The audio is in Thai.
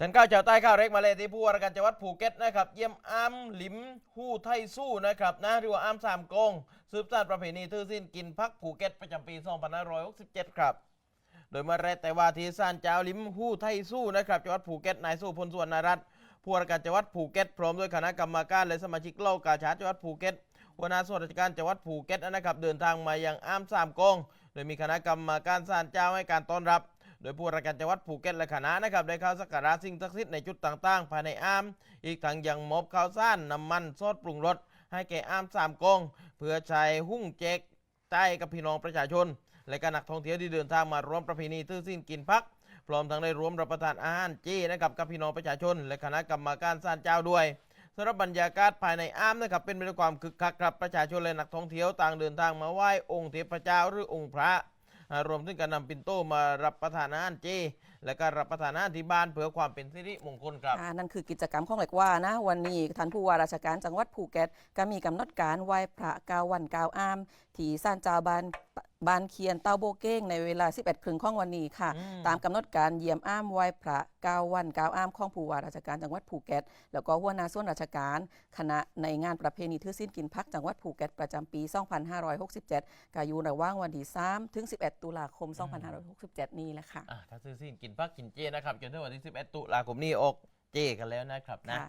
ทนก้าวเจ้าใต้ข้าวเล็กมาเลยที่ผู้ว่าการจังหวัดภูเก็ตนะครับ เยี่ยมอามหลิมหู้ไทยสู้นะครับนะหรือว่าอามสามกงสืบสานประเพณีทื่อสิ้นกินพักภูเก็ตประจำปี 2567 ครับ โดยเมื่อแรกแต่ว่าที่ซานเจ้าลิมหู้ไทยสู้นะครับจังหวัดภูเก็ตนายสู้พลส่วนนารัตผู้ว่าการจังหวัดภูเก็ตพร้อมด้วยคณะกรรมการและสมาชิกเล่ากาชาดจังหวัดภูเก็ตหัวหน้าส่วนราชการจังหวัดภูเก็ตนะครับ เดินทางมายังอามสามกงโดยมีคณะกรรมการซานเจ้าให้การต้อนรับ โดยผู้ราชการจังหวัดภูเก็ตและคณะนะครับได้เข้าสักการะสิ่งศักดิ์สิทธิ์ในจุดต่างๆ ภายในอาม อีกทั้งยังมอบข้าวสารน้ำมันซอสปรุงรสให้แก่อามสามกอง เพื่อใช้หุ้งแจกใจกับพี่น้องประชาชน และก็นักท่องเที่ยวที่เดินทางมาร่วมประเพณีทื่อสิ้นกินพัก พร้อมทั้งได้ร่วมรับประทานอาหารเจนะครับกับพี่น้องประชาชน และคณะกรรมการสานเจ้าด้วยสำหรับบรรยากาศภายในอามนะครับเป็นไปด้วยความคึกคักครับประชาชนและนักท่องเที่ยวต่างเดินทางมาไหว้องค์เทพเจ้าหรือองค์พระ รวมถึงการนำปินโตมารับประทานอาหารเจ และก็รับประทานอาหารที่บ้านเพื่อความเป็นสิริมงคลครับ อ่านั่นคือกิจกรรมของเหล็กว่านะ วันนี้ท่านผู้ว่าราชการจังหวัดภูเก็ต ก็มีกำหนดการไหว้พระเกาวันเกาอาม ที่ซานจาบ้าน บานเคียนเตาโบเก้งในเวลา 11ครึ่งของวันนี้ค่ะ อืม ตามกำหนดการเยี่ยมอ้ามไหว้พระเกาวันเกาอามของผู้ว่าราชการจังหวัดภูเก็ต แล้วก็หัวหน้าส่วนราชการคณะในงานประเพณีทื่อสิ้นกินพักจังหวัดภูเก็ตประจำปี 2567ก็อยู่ระหว่างวันที่3ถึง 11 ตุลาคม 2567 นี้แหละค่ะ อะถ้าซื้อสิ้นกินพักกินเจนะครับจนถึงวันที่11ตุลาคมนี้ออกเจกันแล้วนะครับนะ ค่ะ